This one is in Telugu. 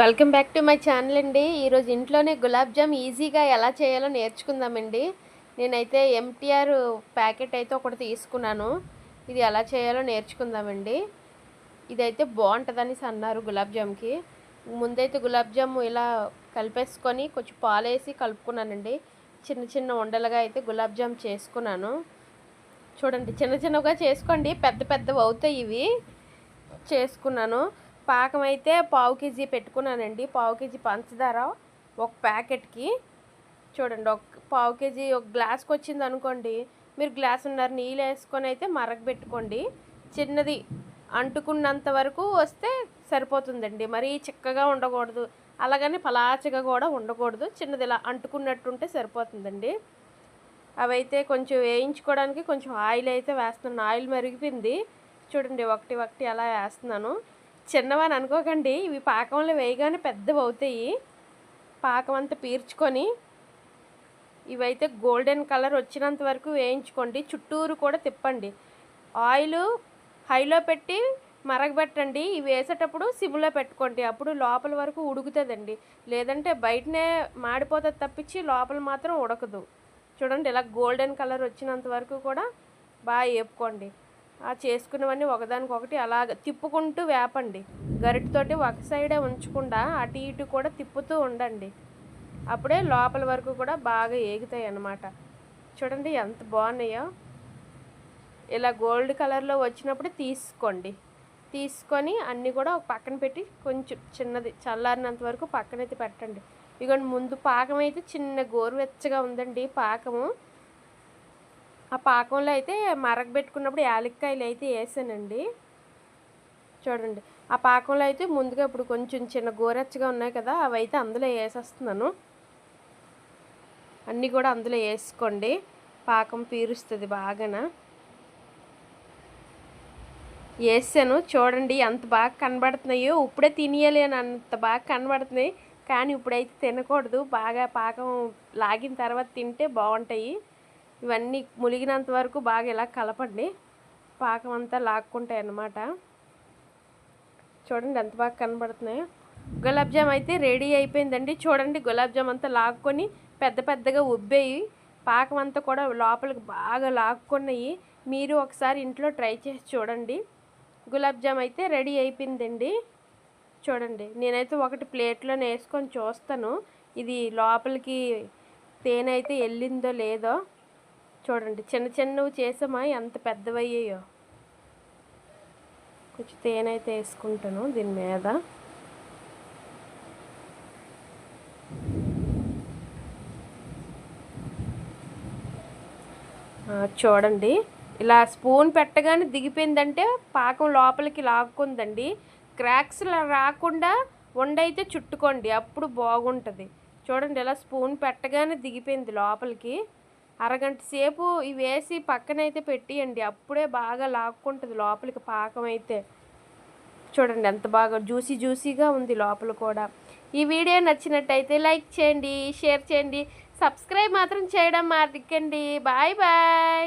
Welcome back to my channel అండి. ఈరోజు ఇంట్లోనే గులాబ్ జామ్ ఈజీగా ఎలా చేయాలో నేర్చుకుందామండి. నేనైతే ఎంటీఆర్ ప్యాకెట్ అయితే ఒకటి తీసుకున్నాను. ఇది ఎలా చేయాలో నేర్చుకుందామండి. ఇదైతే బాగుంటుందని అన్నారు గులాబ్ జామ్కి. ముందైతే గులాబ్ జామ్ ఇలా కలిపేసుకొని కొంచెం పాలు వేసి కలుపుకున్నానండి. చిన్న చిన్న ఉండలుగా అయితే గులాబ్ జామ్ చేసుకున్నాను. చూడండి చిన్న చిన్నగా చేసుకోండి పెద్ద పెద్దవి అవుతాయి ఇవి. చేసుకున్నాను. పాకం అయితే పావు కేజీ పెట్టుకున్నానండి. పావు కేజీ పంచదార ఒక ప్యాకెట్కి. చూడండి ఒక పావు కేజీ ఒక గ్లాస్కి వచ్చింది అనుకోండి మీరు గ్లాసున్నర నీళ్ళు వేసుకొని అయితే మరగబెట్టుకోండి చిన్నది అంటుకున్నంత వరకు వస్తే సరిపోతుందండి. మరీ చిక్కగా ఉండకూడదు. అలాగని పలాచగా కూడా ఉండకూడదు. చిన్నది ఇలా అంటుకున్నట్టుంటే సరిపోతుందండి. అవైతే కొంచెం వేయించుకోవడానికి కొంచెం ఆయిల్ అయితే వేస్తున్నాను. ఆయిల్ మరిగిపోయింది. చూడండి ఒకటి ఒకటి అలా వేస్తున్నాను. చిన్నవని అనుకోకండి. ఇవి పాకంలో వేయగానే పెద్దవి అవుతాయి. పాకం అంతా పీర్చుకొని ఇవైతే గోల్డెన్ కలర్ వచ్చినంత వరకు వేయించుకోండి. చుట్టూరు కూడా తిప్పండి. ఆయిల్ హైలో పెట్టి మరగబెట్టండి. ఇవి వేసేటప్పుడు సిమ్లో పెట్టుకోండి. అప్పుడు లోపల వరకు ఉడుకుతుందండి. లేదంటే బయటనే మాడిపోతుంది తప్పించి లోపల మాత్రం ఉడకదు. చూడండి ఇలా గోల్డెన్ కలర్ వచ్చినంత వరకు కూడా బాగా వేపుకోండి ఆ చేసుకున్నవన్నీ ఒకదానికొకటి అలాగ తిప్పుకుంటూ వేపండి. గరిటతోటి ఒక సైడే ఉంచకుండా అటు ఇటు కూడా తిప్పుతూ ఉండండి. అప్పుడే లోపల వరకు కూడా బాగా ఏగుతాయి అన్నమాట. చూడండి ఎంత బాగున్నాయో. ఇలా గోల్డ్ కలర్లో వచ్చినప్పుడు తీసుకోండి. తీసుకొని అన్నీ కూడా ఒక పక్కన పెట్టి కొంచెం చిన్నది చల్లారినంత వరకు పక్కనైతే పెట్టండి. ఇక ముందు పాకం అయితే చిన్న గోరువెచ్చగా ఉందండి పాకము. ఆ పాకంలో అయితే మరగబెట్టుకున్నప్పుడు యాలక్కాయలు అయితే వేసానండి. చూడండి ఆ పాకంలో అయితే ముందుగా ఇప్పుడు కొంచెం చిన్న గోరెచ్చగా ఉన్నాయి కదా అవి అయితే అందులో వేసేస్తున్నాను. అన్నీ కూడా అందులో వేసుకోండి పాకం పీరుస్తుంది బాగాన. వేసాను చూడండి ఎంత బాగా కనబడుతున్నాయో. ఇప్పుడే తినేయాలి అని అంత బాగా కనబడుతున్నాయి కానీ ఇప్పుడైతే తినకూడదు. బాగా పాకం లాగిన తర్వాత తింటే బాగుంటాయి. ఇవన్నీ ములిగినంత వరకు బాగా ఇలా కలపండి. పాకం అంతా లాక్కుంటాయి అన్నమాట చూడండి ఎంత బాగా కనబడుతున్నాయో. గులాబ్ జామ్ అయితే రెడీ అయిపోయిందండి. చూడండి గులాబ్ జామ్ అంతా లాక్కొని పెద్ద పెద్దగా ఉబ్బేయి. పాకం అంతా కూడా లోపలికి బాగా లాక్కున్నాయి. మీరు ఒకసారి ఇంట్లో ట్రై చేసి చూడండి. గులాబ్ జామ్ అయితే రెడీ అయిపోయిందండి. చూడండి నేనైతే ఒకటి ప్లేట్లో వేసుకొని చూస్తాను. ఇది లోపలికి తేనె అయితే వెళ్ళిందో లేదో. చూడండి చిన్న చిన్నవి చేసామా? ఎంత పెద్దవయ్యాయో. కొంచెం తేనె అయితే వేసుకుంటాను దీని మీద. చూడండి ఇలా స్పూన్ పెట్టగానే దిగిపోయిందంటే పాకం లోపలికి లాక్కుందండి. క్రాక్స్ రాకుండా వండైతే చుట్టుకోండి అప్పుడు బాగుంటుంది. చూడండి ఇలా స్పూన్ పెట్టగానే దిగిపోయింది లోపలికి. అరగంట సేపు ఇవి వేసి పక్కనైతే పెట్టియండి. అప్పుడే బాగా లాక్కుంటుంది లోపలికి పాకం అయితే చూడండి ఎంత బాగా జ్యూసీ జ్యూసీగా ఉంది లోపల కూడా. ఈ వీడియో నచ్చినట్టయితే లైక్ చేయండి షేర్ చేయండి సబ్స్క్రైబ్ మాత్రం చేయడం మార్కండి బాయ్ బాయ్.